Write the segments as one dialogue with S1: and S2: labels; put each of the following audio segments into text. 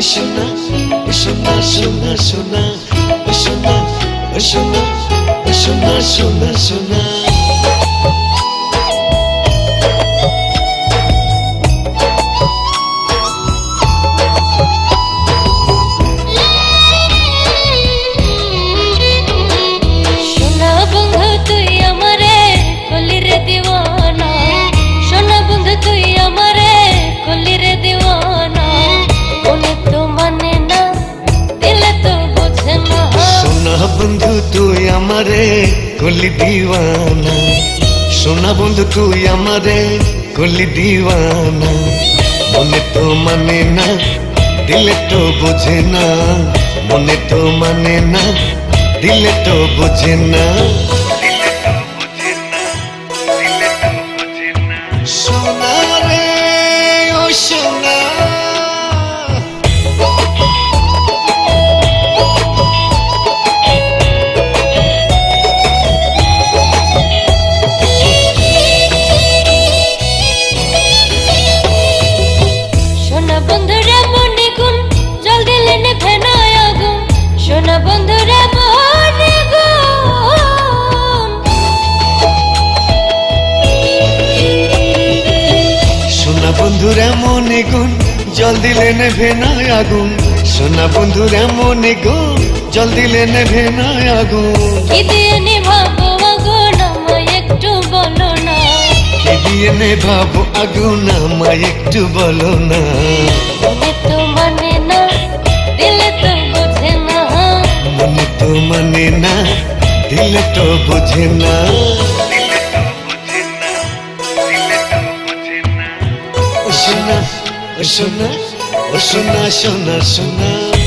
S1: সোনা সোনা সোনা সোনা সোনা সোনা সোনা সোনা সোনা
S2: তুই আমারে
S1: কলি দিওয়ানা। সোনা বন্ধু, তুই আমারে কলি দিওয়ানা। মনে তো মানে না, দিলে তো বোঝে না। মনে তো মানে না, দিলে তো বোঝে না। সোনা সোনা
S2: বন্ধুরা মনে
S1: গুণ জল দিলে নেভে না আগুন। সোনা বন্ধুরা মনে গুণ জল দিলে নেভে না আগুন।
S2: কি দিয়ে নিভাবো আগুন আমায় একটু বলো না।
S1: কি দিয়ে নেভাবো আগুন আমায় একটু বলো না।
S2: মনে তো মানে না দিলে তো বোঝে না।
S1: মনে তো মানে না দিলে তো বোঝে না। সোনা ও সোনা সোনা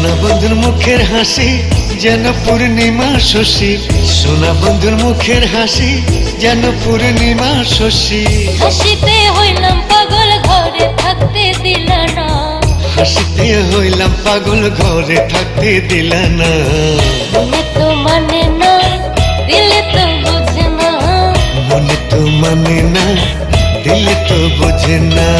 S1: সোনা বন্ধুর মুখের হাসি যেন পূর্ণিমা শশী। সোনা বন্ধুর মুখের হাসি যেন পূর্ণিমা শশী।
S2: হাসিতে হইলাম পাগল ঘরে থাকতে দিল না।
S1: হাসিতে হইলাম পাগল ঘরে থাকতে দিল না।
S2: মনে তো মানে না দিলে তো বোঝে না।
S1: মনে তো মানে না দিলে তো বোঝে না।